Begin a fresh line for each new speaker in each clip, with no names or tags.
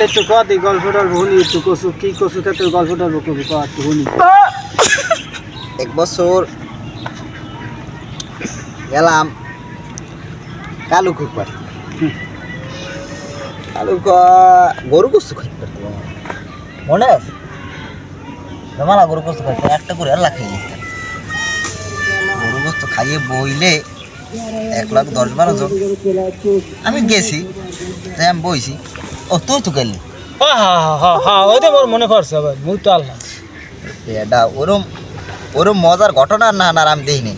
একটু কত গল্প টল্প শুনি একটু কচু কি কচু ক্ষেত্রে গল্প টল্প করবি কত শুনি।
এক বছর গেলাম কালু
হুম।
কালু গরু কস্তু খাইতে পারতো মনে আছে? জমালা গরু কস্তু খাইতে একটা করে আল্লাহ খাইয়ে গরু কস্তু খাইয়ে বইলে এক লাখ দশ বারো জন। আমি গেছি তাই আমি বইছি। ও তুই তো গেলি।
মনে করছে ভাই মুই তো আল্লাহ।
এটা ওরম ওরম মজার ঘটনা না না আমি দেখিনি।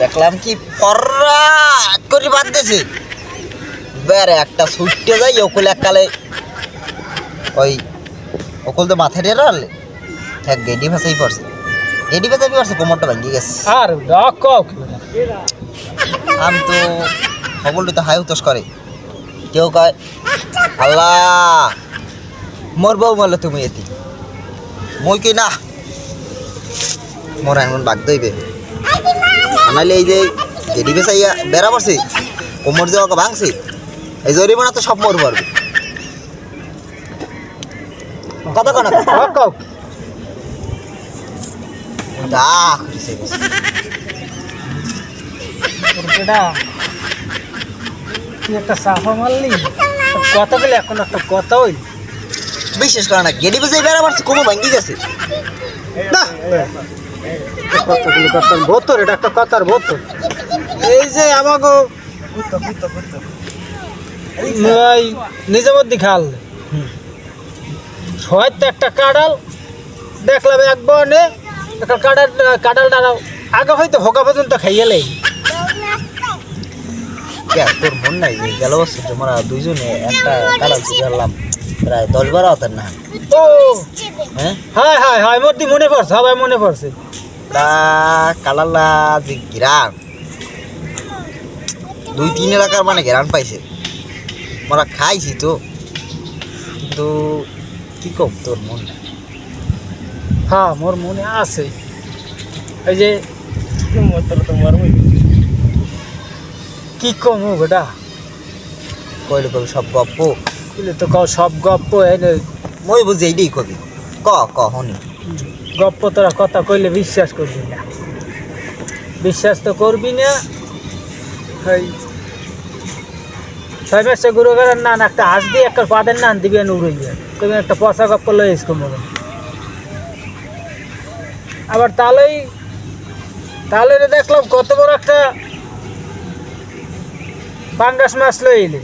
দেখলাম কি পরাট করে বাঁধতেছে। বেড়ে একটা ছুটতে যাই ওকুল এককালে ওই ওকুল তো মাথায় রেল আনলে এক গেডি ভাসাই পড়ছে। গেডি ভাসাই পড়ছে কোমরটা ভাঙিয়ে গেছে।
আর ডাক কি
তো সকলটি তো হাই উতস করে। কেউ কয় আল্লাহ মোর বউ বলে তুমি এটি। মই কি না? মোর এমন বাগ দইবে আনাইলে এই যে গেডি বেসাইয়া বেড়া পড়ছে কোমর যে ওকে ভাঙছে এই জরিমানা তো সব মোর পড়বে কথা
কাও
দা
তুই একটা সাফা মারলি? কথা বলে এখন একটা কথা হইল।
বিশেষ করে না গেডি বেসাই বেড়া পড়ছে কোমর ভাঙি গেছে।
না। কথাগুলো কথার ভোতর এটা একটা কথার ভোতর। এই যে আমাকে ওই নিজামুদ্দি খাল। হয়তো একটা কাডাল দেখলাম এক একটা কাডাল কাডালটা আগে হয়তো হোকা পর্যন্ত খাইয়েলে
কে তোর মন নাই? গেল বছর তোমরা দুইজনে একটা কালার করলাম। প্রায় দশ বারো হাতের না
ও!
হ্যাঁ?
হায় হায় হায় মধ্যে মনে পড়ছে সবাই মনে পড়ছে।
তা কালালা যে গ্রাম। দুই তিন এলাকার মানে গ্রাম পাইছে। মোরা খাইছি তো। কিন্তু কি কম তোর মন নাই?
হ্যাঁ মোর মনে আছে। এই যে তোমার কি কম বেটা?
কইলে কবি সব গপ্প।
বলে তো কও সব গপ্প এনে
মই বুঝি এইটাই কবি। ক ক হনি
গপ্প তোরা কথা কইলে বিশ্বাস করবি না। বিশ্বাস তো করবি না। এই ছয় মাসে গুরু না একটা হাঁস দিয়ে একটা পাদের নান দিবি উড়ে যায় তুমি একটা পচা গপ্প এসকো মনে আবার তালেই তালে দেখলাম কত বড় একটা পাঙ্গাস মাছ লই এলে